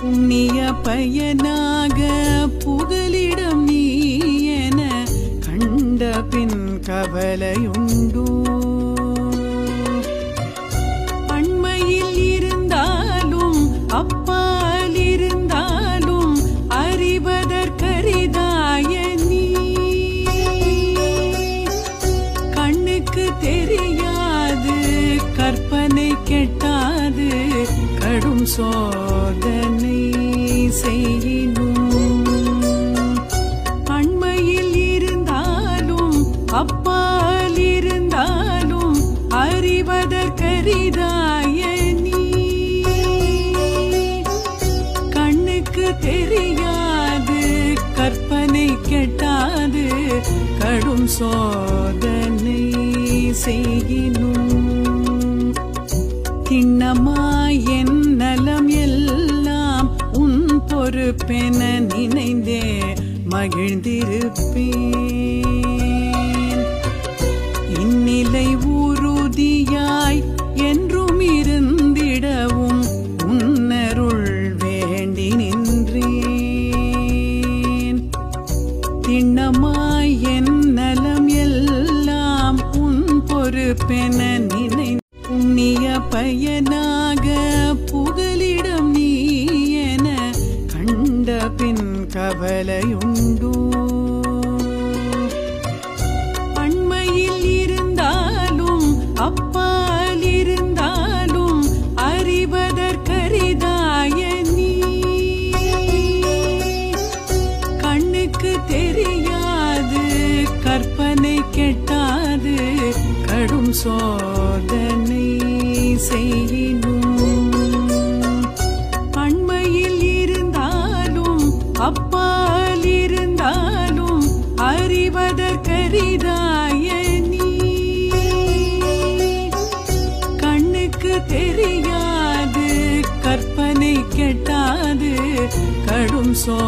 புண்ணிய பயனாக புகலிடம் நீ என கண்ட பின் கவலையுண்டோ. அண்மையில் இருந்தாலும் அப்பால் இருந்தாலும் அறிவதற்கரிதாய நீ. கண்ணுக்கு தெரியாது கற்பனை கெட்டாது கடும் சோதனை சோதனை செய்கினும். கிண்ணமாய் என் நலம் எல்லாம் உன் பொறுப்பென நினைந்தே மகிழ்ந்திருப்பேன். இந்நிலை உறுதியாய் என்றும் இருந்திடவும் உன்னருள் வேண்டி நின்றேன். திண்ணமாய் பொறுப்பென நினை புண்ணிய பயனாக புகலிடம் நீ என கண்ட பின் கவலையுண்டோ. அண்மையில் இருந்தாலும் அப்பால் சோதனை செய்யினும் அண்மையில் இருந்தாலும் அப்பால் இருந்தாலும் அறிவதற்கரிதாய நீ. கண்ணுக்கு தெரியாது கற்பனை கெட்டாது கடும் சோ